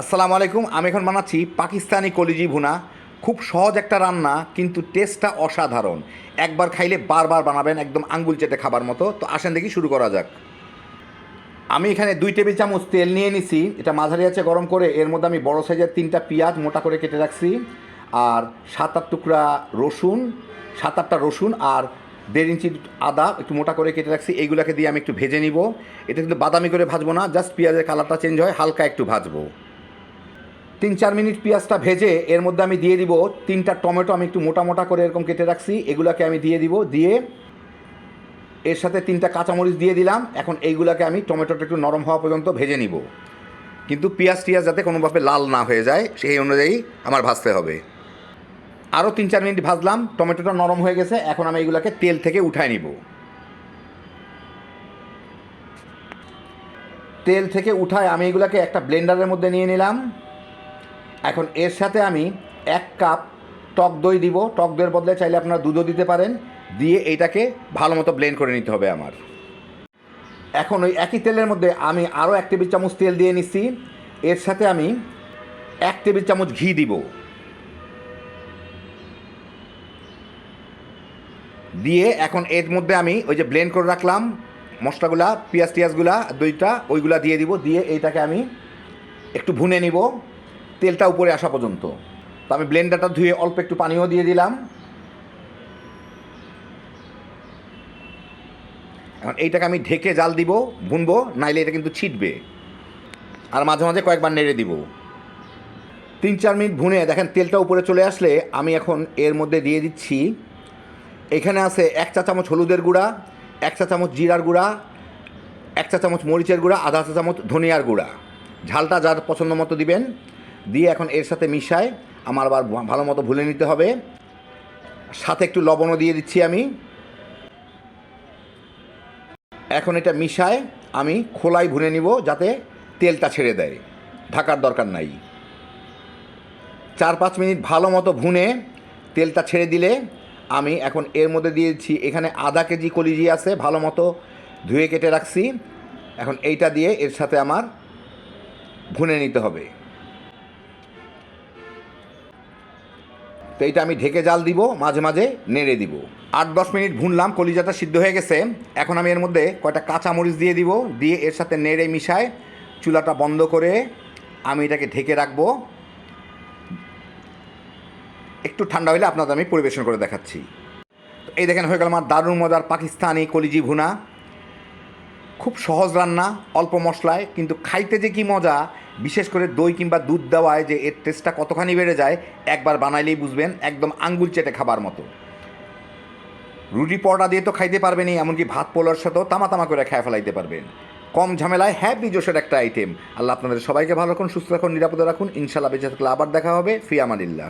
আসসালামু আলাইকুম, আমি এখন বানাচ্ছি পাকিস্তানি কলিজি ভুনা। খুব সহজ একটা রান্না, কিন্তু টেস্টটা অসাধারণ। একবার খাইলে বারবার বানাবেন, একদম আঙ্গুল চেটে খাবার মতো। তো আসেন দেখি শুরু করা যাক। আমি এখানে দুই টেবিল চামচ তেল নিয়ে নিছি। এটা মাঝারি আছে গরম করে, এর মধ্যে আমি বড় সাইজের তিনটা পেঁয়াজ মোটা করে কেটে রাখছি। আর সাত আট টুকরা রসুন সাত আটটা রসুন আর দেড় ইঞ্চি আদা একটু মোটা করে কেটে রাখছি। এইগুলোকে দিয়ে আমি একটু ভেজে নিব। এটা কিন্তু বাদামি করে ভাজবো না, জাস্ট পেঁয়াজের কালারটা চেঞ্জ হয়, হালকা একটু ভাজবো। তিন চার মিনিট পেঁয়াজটা ভেজে এর মধ্যে আমি দিয়ে দিব তিনটা টমেটো, আমি একটু মোটা মোটা করে এরকম কেটে রাখছি। এগুলোকে আমি দিয়ে দিব, দিয়ে এর সাথে তিনটা কাঁচামরিচ দিয়ে দিলাম। এখন এইগুলোকে আমি টমেটোটা একটু নরম হওয়া পর্যন্ত ভেজে নিব। কিন্তু পেঁয়াজ টিয়াজ যাতে কোনোভাবে লাল না হয়ে যায়, সেই অনুযায়ী আমার ভাজতে হবে। আরও তিন চার মিনিট ভাজলাম, টমেটোটা নরম হয়ে গেছে, এখন আমি এগুলোকে তেল থেকে উঠায় নিব। তেল থেকে উঠায় আমি এগুলোকে একটা ব্লেন্ডারের মধ্যে নিয়ে নিলাম। এখন এর সাথে আমি এক কাপ টক দই দিব। টক দইয়ের বদলে চাইলে আপনারা দুধও দিতে পারেন। দিয়ে এইটাকে ভালো মতো ব্লেন্ড করে নিতে হবে আমার। এখন ওই একই তেলের মধ্যে আমি আরও এক টেবিল চামচ তেল দিয়ে নিচ্ছি। এর সাথে আমি এক টেবিল চামচ ঘি দিব। দিয়ে এখন এর মধ্যে আমি ওই যে ব্লেন্ড করে রাখলাম মশলাগুলা, পেঁয়াজ টিয়াজগুলা, দইটা, ওইগুলা দিয়ে দিব। দিয়ে এইটাকে আমি একটু ভুনে নিব। তেলটা উপরে আসা পর্যন্ত। তো আমি ব্লেন্ডারটা ধুয়ে অল্প একটু পানিও দিয়ে দিলাম। এখন এইটাকে আমি ঢেকে জাল দিব ভুনবো নাইলে এটা কিন্তু ছিটবে। আর মাঝে মাঝে কয়েকবার নেড়ে দিব। তিন চার মিনিট ভুনে দেখেন তেলটা উপরে চলে আসলে আমি এখন এর মধ্যে দিয়ে দিচ্ছি। এখানে আছে এক চা চামচ হলুদের গুঁড়া, এক চা চামচ জিরার গুঁড়া, এক চা চামচ মরিচের গুঁড়া, আধা চা চামচ ধনিয়ার গুঁড়া। ঝালটা যার পছন্দ মতো দিবেন। দিয়ে এখন এর সাথে মিশায় আমার আবার ভালো মতো ভুলে নিতে হবে। সাথে একটু লবণও দিয়ে দিচ্ছি আমি। এখন এটা মিশায় আমি খোলাই ভুনে নিব যাতে তেলটা ছেড়ে দেয়। ঢাকার দরকার নাই। চার পাঁচ মিনিট ভালো মতো ভুনে তেলটা ছেড়ে দিলে আমি এখন এর মধ্যে দিয়েছি এখানে আধা কেজি কলিজি আছে, ভালো মতো ধুয়ে কেটে রাখছি। এখন এইটা দিয়ে এর সাথে আমার ভুনে নিতে হবে। তো এটা আমি ঢেকে জাল দিব, মাঝে মাঝে নেড়ে দিব। আট দশ মিনিট ভুনলাম, কলিজাটা সিদ্ধ হয়ে গেছে। এখন আমি এর মধ্যে কয়টা কাঁচা মরিচ দিয়ে দিব, দিয়ে এর সাথে নেড়ে মিশায় চুলাটা বন্ধ করে আমি এটাকে ঢেকে রাখব। একটু ঠান্ডা হলে আপনাদের আমি পরিবেশন করে দেখাচ্ছি। এই দেখেন হয়ে গেল আমার দারুণ মজার পাকিস্তানি কলিজি ভুনা। খুব সহজ রান্না, অল্প মশলায়, কিন্তু খাইতে যে কি মজা, বিশেষ করে দই কিংবা দুধ দেওয়ায় যে এর টেস্টটা কতখানি বেড়ে যায়, একবার বানাইলেই বুঝবেন, একদম আঙ্গুল চেটে খাবার মতো। রুটি, পরোটা দিয়ে তো খাইতে পারবেনই, এমনকি ভাত পোলার সাথেও তামা তামা করে খেয়ে ফেলাইতে পারবেন। কম ঝামেলায় হ্যাপি জোশের একটা আইটেম আল্লাহ আপনাদের সবাইকে ভালো রাখুন, সুস্থ রাখুন, নিরাপদে রাখুন। ইনশাল্লাহ বেঁচে থাকলে আবার দেখা হবে। ফি আমানিল্লাহ